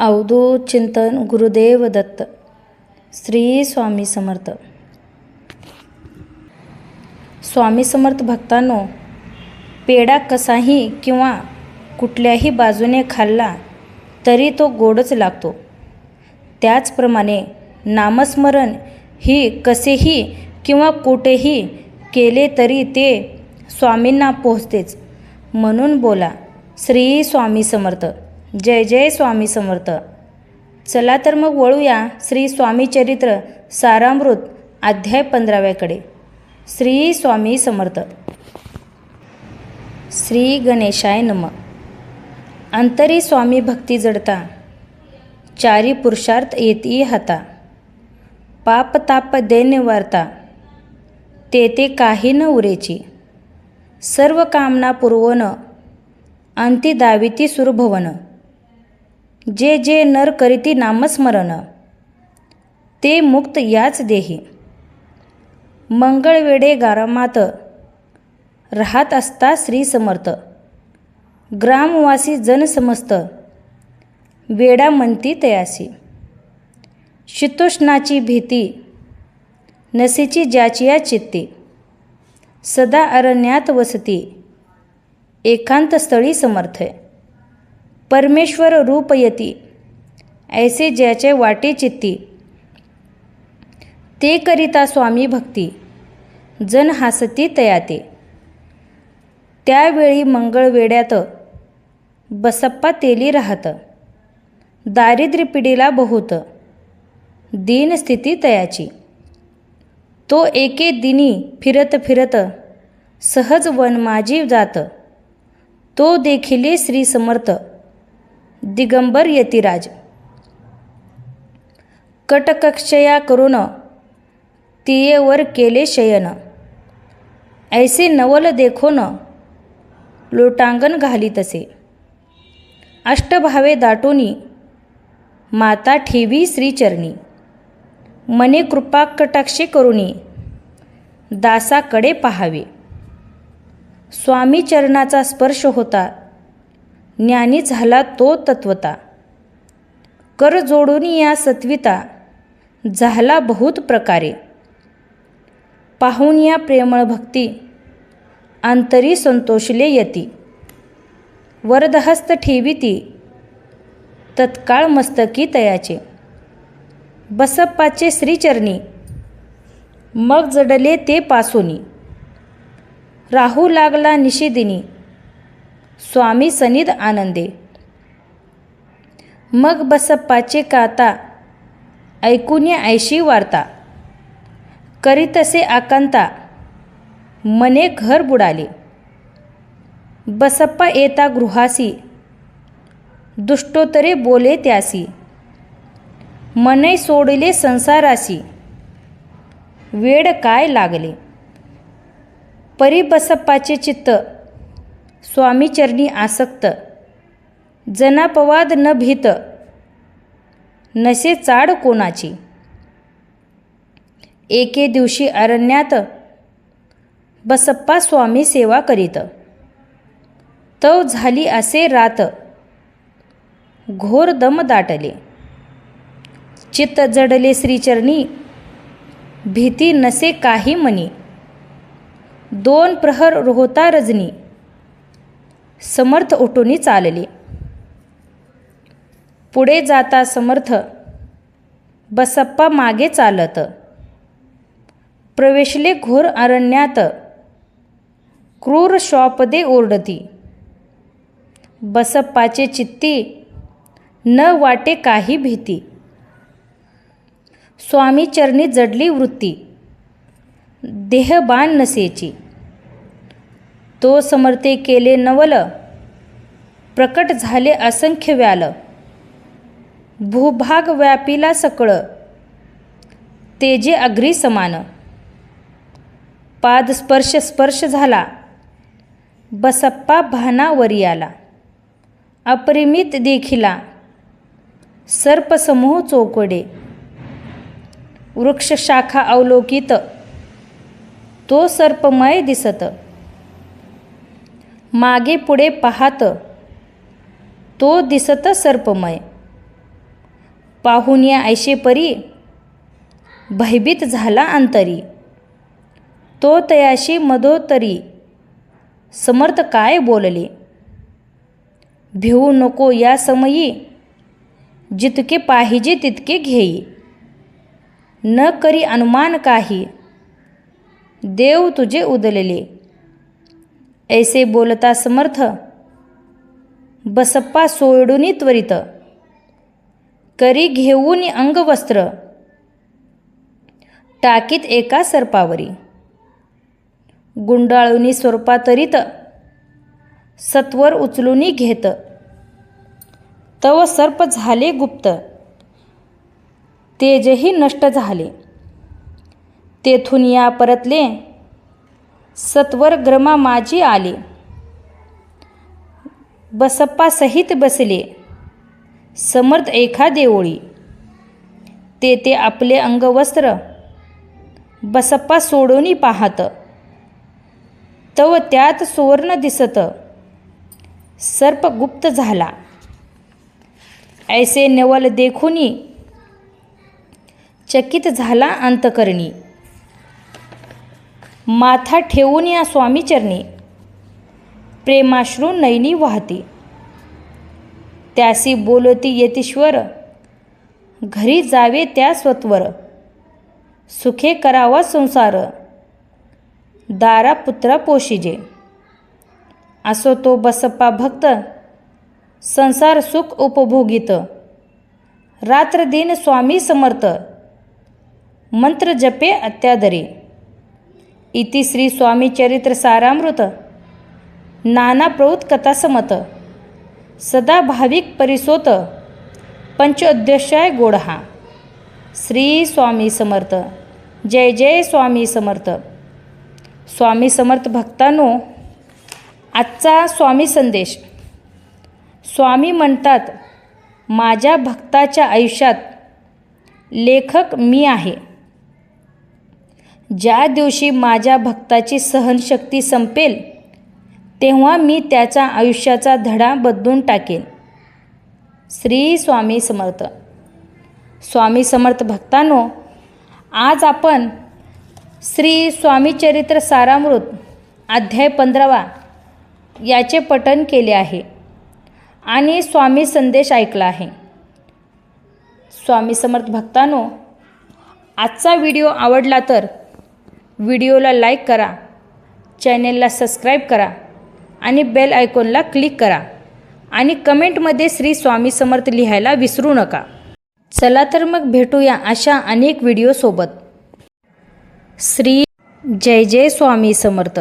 अवधूत चिंतन गुरुदेव दत्त। श्री स्वामी समर्थ। स्वामी समर्थ भक्तांनो पेढा कसाही किंवा कुठल्याही बाजूने खाल्ला तरी तो गोडच लागतो. त्याचप्रमाणे नामस्मरण ही कसेही किंवा कुठेही केले तरी ते स्वामींना पोहोचतेच. म्हणून बोला श्री स्वामी समर्थ। जय जय स्वामी समर्थ. चला तर मग वळूया श्री स्वामी चरित्र सारामृत अध्याय पंधराव्याकडे. श्री स्वामी समर्थ. श्री गणेशाय नम. अंतरी स्वामी भक्ती जडता. चारी पुरुषार्थ येती हाता. पाप ताप दैन्य वार्ता. ते ते काही न उरेची. सर्व कामना पुरवणं. अंती दाविती सुरभवन. जे जे नर करीती नामस्मरण ते मुक्त याच देही. मंगळवेडे गारामात राहत असता श्री समर्थ. ग्रामवासी जन समस्त वेडा म्हणती तयासी. शीतोष्णाची भीती नसेची ज्याचिया चित्ती. सदा अरण्यात वसती एकांत स्थळी समर्थ परमेश्वर रूपयती ऐसे ज्याचे वाटे चित्ती. ते करिता स्वामी भक्ती जन हासती तयाते. त्यावेळी मंगळवेड्यात बसप्पा तेली राहत दारिद्र्य पिढीला बहुत दीनस्थिती तयाची. तो एके दिनी फिरत फिरत सहज वनमाजी जात तो देखिले श्री समर्थ. दिगंबर यतिराज. कटकक्षया करून तियेवर केले शयन. ऐसे नवल देखोन लोटांगण घाली तसे. अष्टभावे दाटोनी माता ठेवी श्रीचरणी. मने कृपा कटाक्षे करुणी दासाकडे पहावे. स्वामी चरणाचा स्पर्श होता. ज्ञानी झाला तो तत्वता. कर जोडून या सत्विता झाला बहुत प्रकारे. पाहून या प्रेमळ भक्ती आंतरी संतोषले यती. वरदहस्त ठेविती तत्काळ मस्तकी तयाचे. बसप्पाचे श्रीचरणी मग जडले ते पासोनी. राहू लागला निशिदिनी स्वामी सनिद आनंदे. मग बसप्पाचे काता ऐकून ऐशी वार्ता. करीतसे आकांता मने घर बुडाले. बसप्पा येता गृहासी दुष्टोतरे बोले त्यासी. मने सोडले संसारासी वेड काय लागले. परी बसप्पाचे चित्त स्वामीचरणी आसक्त. जनापवाद न भीत. नसे चाड कोणाची? एके दिवशी अरण्यात बसप्पा स्वामी सेवा करीत. तव झाली असे रात. घोर दम दाटले. चित्त जडले श्रीचरणी. भीती नसे काही मनी. दोन प्रहर रोहता रजनी. समर्थ ओटोनी चालले. पुढे जाता समर्थ बसप्पा मागे चालत. प्रवेशले घोर अरण्यात क्रूर श्वापदे ओरडती. बसप्पाचे चित्ती न वाटे काही भीती. स्वामी चरणी जडली वृत्ती. देहबान नसेची. तो समर्थे केले नवल. प्रकट झाले असंख्य व्याल. भूभाग व्यापीला सकळ. तेजे अग्री समान. पादस्पर्श स्पर्श झाला. बसप्पा भानावरी आला. अपरिमित देखिला. सर्पसमूह चौकडे. वृक्षशाखा अवलोकित. तो सर्पमय दिसत. मागे पुढे पाहत तो दिसत सर्पमय. पाहून या ऐशे परी भयभीत झाला अंतरी. तो तयाशी मधोतरी समर्थ काय बोलले? भिवू नको या समयी. जितके पाहिजे तितके घेई. न करी अनुमान काही. देव तुझे उदलले. ऐसे बोलता समर्थ बसप्पा सोडूनी त्वरित करी घेऊन अंगवस्त्र टाकीत एका सर्पावरी. गुंडाळूनी स्वरूपातरीत सत्वर उचलूनी घेत. तव सर्प झाले गुप्त तेजही नष्ट झाले. तेथून या परतले सत्वर ग्रमा माझी आले. बसप्पा सहित बसले. समर्थ एखा देवळी ते ते आपले अंगवस्त्र. बसप्पा सोडोनी पाहत. तव त्यात सुवर्ण दिसत. सर्प गुप्त झाला. ऐसे नवल देखुनी चकित झाला अंतकरणी. माथा ठेवून या स्वामीचरणी प्रेमाश्रू नैनी वाहती. त्यासी बोलती यतीश्वर घरी जावे त्या स्वत्वर. सुखे करावा संसार. दारा पुत्रा पोशिजे. असो तो बसप्पा भक्त संसार सुख उपभोगित. रात्र दिन स्वामी समर्थ. मंत्र जपे अत्यादरी. इति श्री स्वामी चरित्र सारामृत. नाना प्रौत कथा समत. सदा भाविक परिसोत. पंचोद्देशाय गोडहा. श्री स्वामी समर्थ. जय जय स्वामी समर्थ. स्वामी समर्थ भक्तांनो आजचा स्वामी संदेश. स्वामी म्हणतात माझ्या भक्ताच्या आयुष्यात लेखक मी आहे. ज्या दिवशी माझ्या भक्ताची सहनशक्ती संपेल तेव्हा मी त्याचा आयुष्याचा धडा बदलून टाकेन. श्री स्वामी समर्थ. स्वामी समर्थ भक्तांनो आज आपण श्री स्वामी चरित्र सारामृत अध्याय पंधरावा याचे पठन केले आहे आणि स्वामी संदेश ऐकला आहे. स्वामी समर्थ भक्तांनो आजचा व्हिडिओ आवडला तर व्हिडिओला लाईक करा चॅनेलला सबस्क्राईब करा आणि बेल आयकॉनला क्लिक करा. आणि कमेंटमध्ये श्री स्वामी समर्थ लिहायला विसरू नका. चला तर मग भेटूया अशा अनेक व्हिडिओसोबत. श्री जय जय स्वामी समर्थ.